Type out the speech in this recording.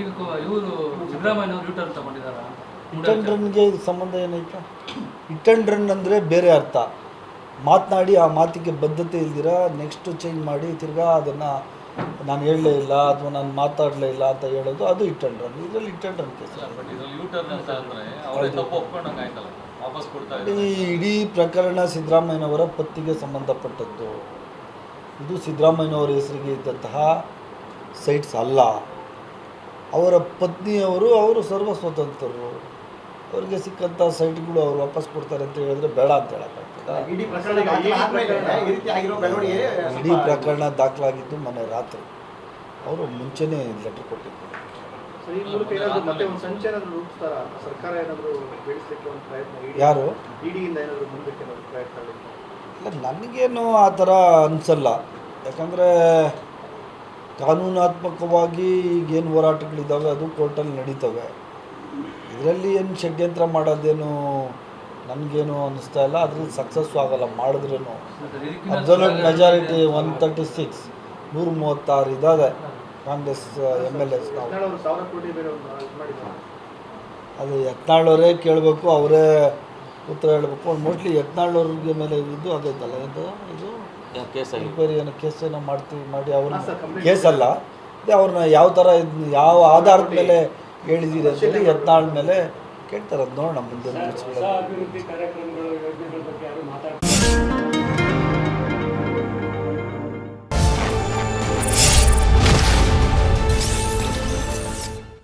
ಈಗ ಇವರು ಸಿದ್ದರಾಮಯ್ಯನವರು ಯೂಟರ್ನ್ ತಗೊಂಡಿದ್ದಾರ ರನ್ಗೆ ಇದು ಸಂಬಂಧ ಏನೈತೆ? ಅಂದ್ರೆ ರನ್ ಅಂದರೆ ಬೇರೆ ಅರ್ಥ. ಮಾತನಾಡಿ ಆ ಮಾತಿಗೆ ಬದ್ಧತೆ ಇಲ್ದಿರ ನೆಕ್ಸ್ಟ್ ಚೇಂಜ್ ಮಾಡಿ ತಿರ್ಗಾ ಅದನ್ನು ನಾನು ಹೇಳಲೇ ಇಲ್ಲ ಅಥವಾ ನಾನು ಮಾತಾಡಲೇ ಇಲ್ಲ ಅಂತ ಹೇಳೋದು ಅದು ಆ್ಯಂಡ್ ರನ್ ಇದರಲ್ಲಿ ಆ್ಯಂಡ್ ರನ್ ಕೇಸ್ ಈ ಇಡೀ ಪ್ರಕರಣ ಸಿದ್ದರಾಮಯ್ಯನವರ ಪತ್ತಿಗೆ ಸಂಬಂಧಪಟ್ಟದ್ದು. ಇದು ಸಿದ್ದರಾಮಯ್ಯನವರ ಹೆಸರಿಗೆ ಇದ್ದಂತಹ ಸೈಟ್ಸ್ ಅಲ್ಲ. ಅವರ ಪತ್ನಿಯವರು ಅವರು ಸರ್ವ ಸ್ವತಂತ್ರರು. ಅವರಿಗೆ ಸಿಕ್ಕಂಥ ಸೈಟ್ಗಳು ಅವ್ರು ವಾಪಸ್ ಕೊಡ್ತಾರೆ ಅಂತ ಹೇಳಿದ್ರೆ ಬೇಡ ಅಂತ ಹೇಳೋಕ್ಕಾಗ್ತದೆ. ಇಡೀ ಪ್ರಕರಣ ಈ ರೀತಿ ಆಗಿರೋ ಬೆಳವಣಿಗೆ ಇಡೀ ಪ್ರಕರಣ ದಾಖಲಾಗಿದ್ದು ಮೊನ್ನೆ ರಾತ್ರಿ. ಅವರು ಮುಂಚೆನೇ ಲೆಟರ್ ಕೊಟ್ಟಿದ್ದರು. ಯಾರು? ಇಲ್ಲ ನನಗೇನು ಆ ಥರ ಅನಿಸಲ್ಲ. ಯಾಕಂದರೆ ಕಾನೂನಾತ್ಮಕವಾಗಿ ಈಗೇನು ಹೋರಾಟಗಳಿದ್ದಾವೆ ಅದು ಕೋರ್ಟಲ್ಲಿ ನಡೀತವೆ. ಇದರಲ್ಲಿ ಏನು ಷಡ್ಯಂತ್ರ ಮಾಡೋದೇನು ನನಗೇನು ಅನ್ನಿಸ್ತಾ ಇಲ್ಲ. ಅದ್ರಲ್ಲಿ ಸಕ್ಸಸ್ ಆಗಲ್ಲ ಮಾಡಿದ್ರೂ absolute majority one thirty six ನೂರ ಮೂವತ್ತಾರು ಇದ್ದಾವೆ ಕಾಂಗ್ರೆಸ್ ಎಂ ಎಲ್ ಎಸ್ ನಾವು. ಅದು ಯತ್ನಾಳವರೇ ಕೇಳಬೇಕು ಅವರೇ ಉತ್ತರ ಹೇಳಬೇಕು. ಮೋಸ್ಟ್ಲಿ ಯತ್ನಾಳವ್ರಿಗೆ ಮೇಲೆ ಇದು ಆಗೈತಲ್ಲ ಇದು ಇದು ಎನ್ಕ್ವೈರಿ ಏನೋ ಕೇಸ್ ಏನೋ ಮಾಡ್ತೀವಿ ಮಾಡಿ ಅವ್ರ ಕೇಸ್ ಅಲ್ಲ ಅದೇ ಅವ್ರನ್ನ ಯಾವ ಥರ ಇದ್ನ ಯಾವ ಆಧಾರದ ಮೇಲೆ ಹೇಳಿದ್ದೀರಿ ಅಂತೇಳಿ ಯತ್ನಾಳ್ ಮೇಲೆ ಕೇಳ್ತಾರೆ. ಅದು ನೋಡೋಣ ಮುಂದಿನ